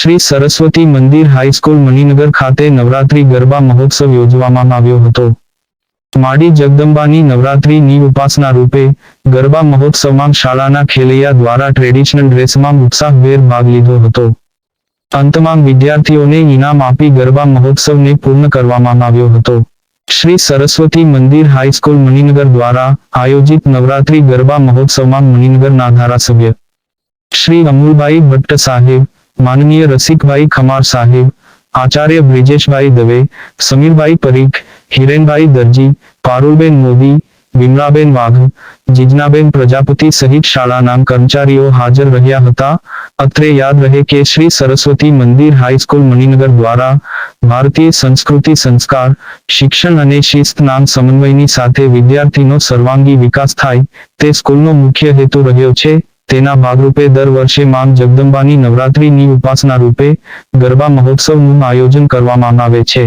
શ્રી સરસ્વતી મંદિર હાઈસ્કૂલ મણિનગર ખાતે નવરાત્રી ગરબા મહોત્સવ યોજવામાં આવ્યો હતો. માડી જગદંબાની નવરાત્રીની ઉપાસના રૂપે ગરબા મહોત્સવમાં શાળાના ખેલૈયા દ્વારા ટ્રેડિશનલ ડ્રેસમાં ઉત્સાહભેર ભાગ લીધો હતો. અંતમાં વિદ્યાર્થીઓને ઇનામ આપી ગરબા મહોત્સવને પૂર્ણ કરવામાં આવ્યો હતો. શ્રી સરસ્વતી મંદિર હાઈસ્કૂલ મણિનગર દ્વારા આયોજિત નવરાત્રી ગરબા મહોત્સવમાં મણિનગરના ધારાસભ્ય શ્રી અમુલભાઈ ભટ્ટ સાહેબ માનનીય રસિકભાઈ ખમાર સાહેબ, આચાર્ય બ્રિજેશભાઈ દવે, સમીરભાઈ પરીખ, હિરેનભાઈ દરજી, પારુલબેન મોદી, વિમલાબેન વાઘ જીજનાબેન પ્રજાપતિ સહિત શાળાના કર્મચારીઓ હાજર રહ્યા હતા. અત્રે યાદ રહે કે શ્રી સરસ્વતી મંદિર હાઈસ્કૂલ મણિનગર દ્વારા ભારતીય સંસ્કૃતિ સંસ્કાર, શિક્ષણ અને શિસ્તના સમન્વયની સાથે વિદ્યાર્થીનો સર્વાંગી વિકાસ થાય તે સ્કૂલનો મુખ્ય હેતુ રહ્યો છે. તેના ભાગરૂપે દર વર્ષે માં જગદંબાની નવરાત્રીની ઉપાસના રૂપે ગરબા મહોત્સવનું આયોજન કરવામાં આવે છે.